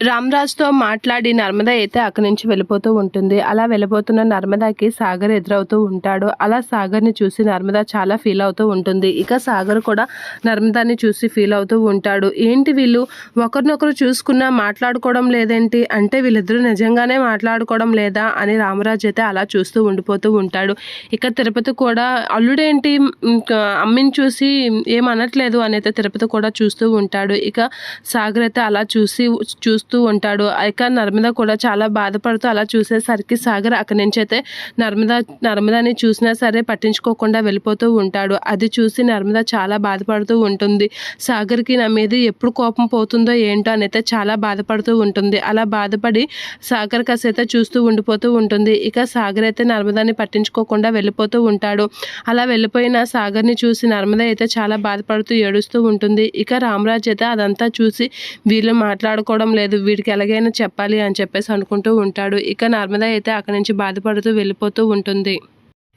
రామ్రాజ్తో మాట్లాడి నర్మద అయితే అక్కడి నుంచి వెళ్ళిపోతూ ఉంటుంది. అలా వెళ్ళిపోతున్న నర్మదాకి సాగర్ ఎదురవుతూ ఉంటాడు. అలా సాగర్ని చూసి నర్మద చాలా ఫీల్ అవుతూ ఉంటుంది. ఇక సాగర్ కూడా నర్మదాని చూసి ఫీల్ అవుతూ ఉంటాడు. ఏంటి వీళ్ళు? ఒకరినొకరు చూసుకున్నా మాట్లాడుకోవడం లేదేంటి? అంటే వీళ్ళిద్దరూ నిజంగానే మాట్లాడుకోవడం లేదా? అని రామరాజు అయితే అలా చూస్తూ ఉండిపోతూ ఉంటాడు. ఇక తిరుపతి కూడా అల్లుడేంటి? ఇంకా అమ్మిని చూసి ఏమనట్లేదు అని అయితే తిరుపతి కూడా చూస్తూ ఉంటాడు. ఇక సాగర్ అయితే అలా చూసి చూస్తూ ఉంటాడు. ఇక నర్మద కూడా చాలా బాధపడుతూ అలా చూసేసరికి సాగర్ అక్కడి నుంచి అయితే నర్మద నర్మదాని చూసినా సరే పట్టించుకోకుండా వెళ్ళిపోతూ ఉంటాడు. అది చూసి నర్మద చాలా బాధపడుతూ ఉంటుంది. సాగర్కి నా మీద ఎప్పుడు కోపం పోతుందో ఏంటో అని అయితే చాలా బాధపడుతూ ఉంటుంది. అలా బాధపడి సాగర్ కాసైతే చూస్తూ ఉండిపోతూ ఉంటుంది. ఇక సాగర్ అయితే నర్మదాని పట్టించుకోకుండా వెళ్ళిపోతూ ఉంటాడు. అలా వెళ్ళిపోయిన సాగర్ని చూసి నర్మద అయితే చాలా బాధపడుతూ ఏడుస్తూ ఉంటుంది. ఇక రామరాజ్ అయితే అదంతా చూసి వీళ్ళు మాట్లాడుకోవడం లేదు. వీడికి ఎలాగైనా చెప్పాలి అని చెప్పేసి అనుకుంటూ ఉంటాడు. ఇక నర్మదా అయితే అక్కడి నుంచి బాధపడుతూ వెళ్ళిపోతూ ఉంటుంది.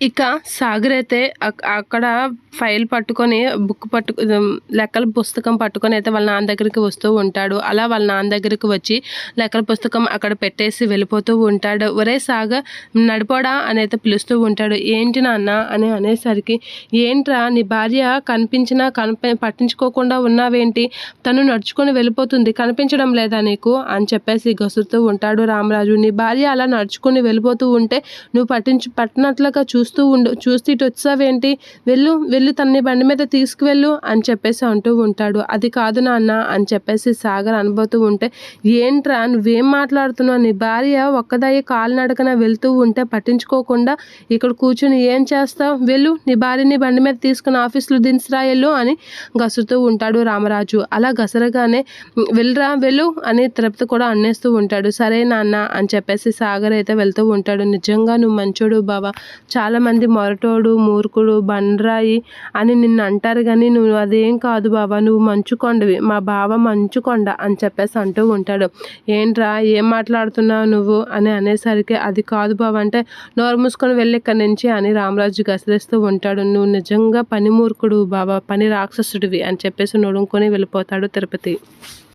ఇక సాగర్ అయితే అక్కడ ఫైల్ పట్టుకొని బుక్ పట్టు లెక్కల పుస్తకం పట్టుకొని అయితే వాళ్ళ నాన్న దగ్గరికి వస్తూ ఉంటాడు. అలా వాళ్ళ నాన్న దగ్గరికి వచ్చి లెక్కల పుస్తకం అక్కడ పెట్టేసి వెళ్ళిపోతూ ఉంటాడు. ఒరే సాగర్ నడిపోడా అని అయితే పిలుస్తూ ఉంటాడు. ఏంటి నాన్న అని అనేసరికి ఏంట్రా నీ భార్య కనిపించినా కనిపి పట్టించుకోకుండా ఉన్నావేంటి? తను నడుచుకొని వెళ్ళిపోతుంది కనిపించడం లేదా నీకు? అని చెప్పేసి గసురుతూ ఉంటాడు రామరాజు. నీ భార్య అలా నడుచుకొని వెళ్ళిపోతూ ఉంటే నువ్వు పట్టించు పట్టినట్లుగా చూస్తూ ఉండు చూస్తూ ఇటు వచ్చావేంటి? వెళ్ళు వెళ్ళు తన్ని బండి మీద తీసుకువెళ్ళు అని చెప్పేసి అంటూ ఉంటాడు. అది కాదు నాన్న అని చెప్పేసి సాగర్ అనుభూతూ ఉంటే ఏంట్రా నువ్వేం మాట్లాడుతున్నావు? నీ భార్య ఒక్కదాయి కాలినడకన వెళ్తూ ఉంటే పట్టించుకోకుండా ఇక్కడ కూర్చుని ఏం చేస్తావు? వెళ్ళు నీ భార్యని బండి మీద తీసుకుని ఆఫీస్లో దించరా వెళ్ళు అని గసురుతూ ఉంటాడు రామరాజు. అలా గసరగానే వెళ్ళరా వెళ్ళు అని తిరుపతి కూడా అన్నేస్తూ ఉంటాడు. సరే నాన్న అని చెప్పేసి సాగర్ అయితే వెళ్తూ ఉంటాడు. నిజంగా నువ్వు మంచోడు బావ. చాలామంది మొరటోడు మూర్ఖుడు బండరాయి అని నిన్ను అంటారు కానీ నువ్వు అదేం కాదు బావ నువ్వు మంచుకొండవి. మా బావ మంచుకొండ అని చెప్పేసి అంటూ ఉంటాడు. ఏంట్రా ఏం మాట్లాడుతున్నావు నువ్వు? అని అనేసరికి అది కాదు బావ అంటే నోరు మూసుకొని వెళ్ళి ఇక్కడి నుంచి అని రామరాజు గసరిస్తూ ఉంటాడు. నువ్వు నిజంగా పని మూర్ఖుడు బావ పని రాక్షసుడివి అని చెప్పేసి నొడుముకొని వెళ్ళిపోతాడు తిరుపతి.